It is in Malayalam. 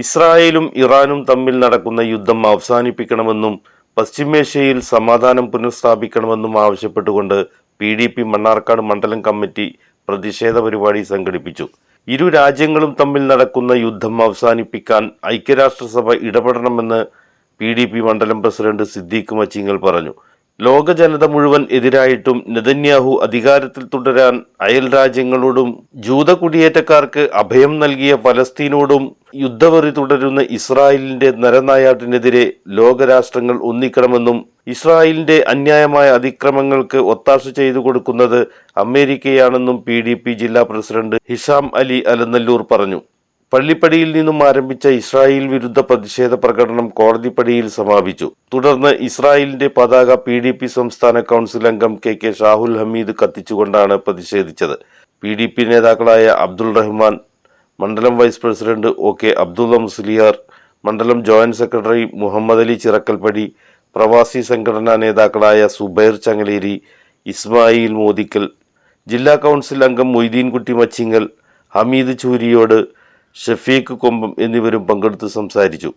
ഇസ്രായേലും ഇറാനും തമ്മിൽ നടക്കുന്ന യുദ്ധം അവസാനിപ്പിക്കണമെന്നും പശ്ചിമേഷ്യയിൽ സമാധാനം പുനഃസ്ഥാപിക്കണമെന്നും ആവശ്യപ്പെട്ടുകൊണ്ട് പി ഡി പി മണ്ണാർക്കാട് മണ്ഡലം കമ്മിറ്റി പ്രതിഷേധ പരിപാടി സംഘടിപ്പിച്ചു. ഇരു രാജ്യങ്ങളും തമ്മിൽ നടക്കുന്ന യുദ്ധം അവസാനിപ്പിക്കാൻ ഐക്യരാഷ്ട്രസഭ ഇടപെടണമെന്ന് പി ഡി പി മണ്ഡലം പ്രസിഡന്റ് സിദ്ദീഖ് മച്ചിങ്ങൽ പറഞ്ഞു. ലോക ജനത മുഴുവൻ എതിരായിട്ടും നെതന്യാഹു അധികാരത്തിൽ തുടരാൻ അയൽ രാജ്യങ്ങളോടും ജൂത കുടിയേറ്റക്കാർക്ക് അഭയം നൽകിയ പലസ്തീനോടും യുദ്ധവെറി തുടരുന്ന ഇസ്രായേലിന്റെ നരനായാട്ടിനെതിരെ ലോകരാഷ്ട്രങ്ങൾ ഒന്നിക്കണമെന്നും ഇസ്രായേലിന്റെ അന്യായമായ അതിക്രമങ്ങൾക്ക് ഒത്താശ ചെയ്തു കൊടുക്കുന്നത് അമേരിക്കയാണെന്നും പി ജില്ലാ പ്രസിഡന്റ് ഹിഷാം അലി അലനല്ലൂർ പറഞ്ഞു. പള്ളിപ്പടിയിൽ നിന്നും ആരംഭിച്ച ഇസ്രായേൽ വിരുദ്ധ പ്രതിഷേധ പ്രകടനം കോടതിപ്പടിയിൽ സമാപിച്ചു. തുടർന്ന് ഇസ്രായേലിന്റെ പതാക പി ഡി പി സംസ്ഥാന കൗൺസിൽ അംഗം കെ കെ ഷാഹുൽ ഹമീദ് കത്തിച്ചുകൊണ്ടാണ് പ്രതിഷേധിച്ചത്. പി ഡി പി നേതാക്കളായ അബ്ദുൾ റഹ്മാൻ മണ്ഡലം vice president O K Abdulla Musliyar മണ്ഡലം ജോയിന്റ് സെക്രട്ടറി മുഹമ്മദ് അലി ചിറക്കൽപ്പടി പ്രവാസി സംഘടനാ നേതാക്കളായ സുബൈർ ചങ്ങലേരി ഇസ്മായിൽ മോദിക്കൽ ജില്ലാ കൗൺസിൽ അംഗം മൊയ്തീൻകുട്ടി മച്ചിങ്ങൽ ഹമീദ് ചൂരിയോട് ഷഫീഖ് കൊമ്പം എന്നിവരും പങ്കെടുത്ത് സംസാരിച്ചു